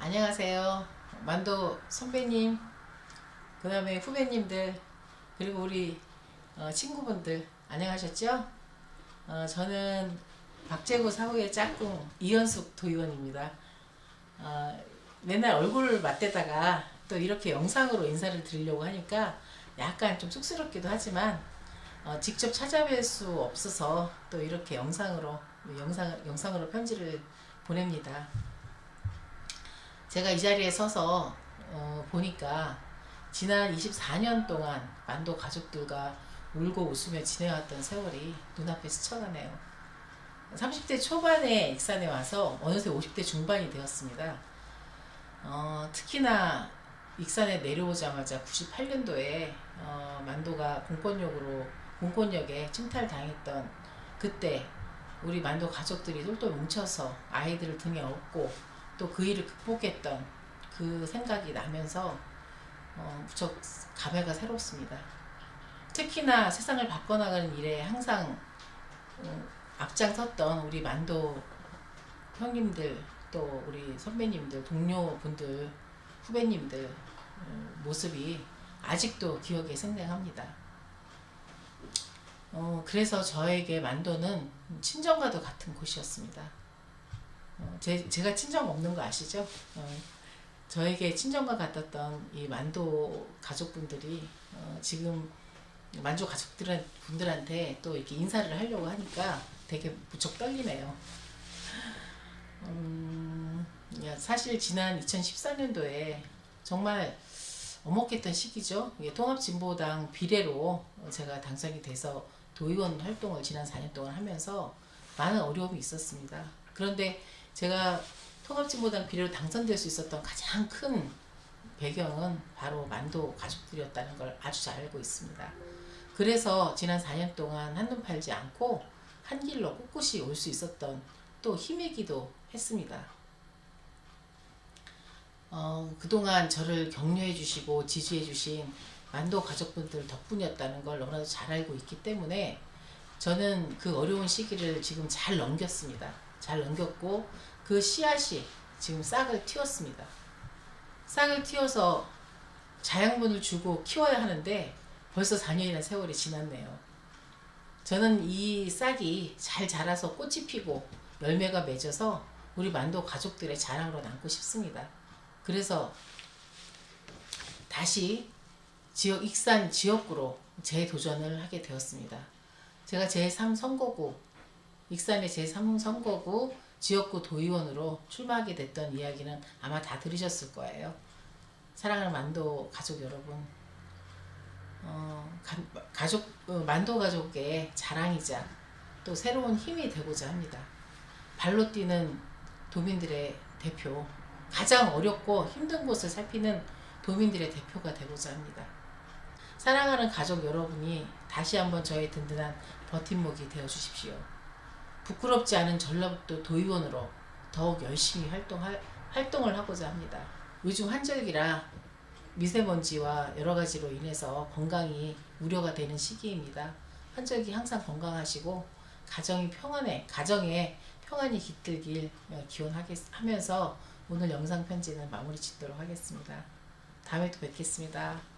안녕하세요. 만도 선배님, 그 다음에 후배님들, 그리고 우리 어, 친구분들, 안녕하셨죠? 어, 저는 박재구 사후의 짝꿍 이현숙 도의원입니다. 어, 맨날 얼굴을 맞대다가 또 이렇게 영상으로 인사를 드리려고 하니까 약간 좀 쑥스럽기도 하지만 어, 직접 찾아뵐 수 없어서 또 이렇게 영상으로 영상 영상으로 편지를 보냅니다. 제가 이 자리에 서서 어, 보니까 지난 24년 동안 만도 가족들과 울고 웃으며 지내왔던 세월이 눈앞에 스쳐가네요. 30대 초반에 익산에 와서 어느새 50대 중반이 되었습니다. 어, 특히나 익산에 내려오자마자 98년도에 어, 만도가 공권력으로 공권력에 침탈당했던 그때 우리 만도 가족들이 똘똘 뭉쳐서 아이들을 등에 업고 또 그 일을 극복했던 그 생각이 나면서 어, 무척 감회가 새롭습니다. 특히나 세상을 바꿔나가는 일에 항상 음, 앞장섰던 우리 만도 형님들 또 우리 선배님들 동료분들 후배님들 음, 모습이 아직도 기억에 생생합니다. 어, 그래서 저에게 만도는 친정과도 같은 곳이었습니다. 어, 제, 제가 친정 없는 거 아시죠? 어, 저에게 친정과 같았던 이 만도 가족분들이 어, 지금 만조 가족들은 분들한테 또 이렇게 인사를 하려고 하니까 되게 무척 떨리네요. 음, 야, 사실 지난 2014년도에 정말 엄혹했던 시기죠. 통합진보당 비례로 제가 당선이 돼서 도의원 활동을 지난 4년 동안 하면서 많은 어려움이 있었습니다. 그런데 제가 통합진보당 비례로 당선될 수 있었던 가장 큰 배경은 바로 만도 가족들이었다는 걸 아주 잘 알고 있습니다. 그래서 지난 4년 동안 한눈 팔지 않고 한 길로 꿋꿋이 올 수 있었던 또 힘이기도 했습니다. 어, 그동안 저를 격려해 주시고 지지해 주신 만도 가족분들 덕분이었다는 걸 너무나도 잘 알고 있기 때문에 저는 그 어려운 시기를 지금 잘 넘겼습니다. 잘 넘겼고 그 씨앗이 지금 싹을 틔웠습니다. 싹을 틔워서 자양분을 주고 키워야 하는데 벌써 4년이나 세월이 지났네요. 저는 이 싹이 잘 자라서 꽃이 피고 열매가 맺어서 우리 만도 가족들의 자랑으로 남고 싶습니다. 그래서 다시 지역 익산 지역구로 재도전을 하게 되었습니다. 제가 제3 선거구 익산의 제3 선거구 지역구 도의원으로 출마하게 됐던 이야기는 아마 다 들으셨을 거예요. 사랑하는 만도 가족 여러분, 어, 가, 가족 어, 만도 가족의 자랑이자 또 새로운 힘이 되고자 합니다. 발로 뛰는 도민들의 대표, 가장 어렵고 힘든 곳을 살피는 도민들의 대표가 되고자 합니다. 사랑하는 가족 여러분이 다시 한번 저의 든든한 버팀목이 되어 주십시오. 부끄럽지 않은 전라북도 도의원으로 더욱 열심히 활동할, 활동을 하고자 합니다. 요즘 환절기라 미세먼지와 여러 가지로 인해서 건강이 우려가 되는 시기입니다. 환절기 항상 건강하시고 가정이 평안해 가정에 평안이 깃들길 기원하면서 오늘 영상 편지는 마무리 짓도록 하겠습니다. 다음에 또 뵙겠습니다.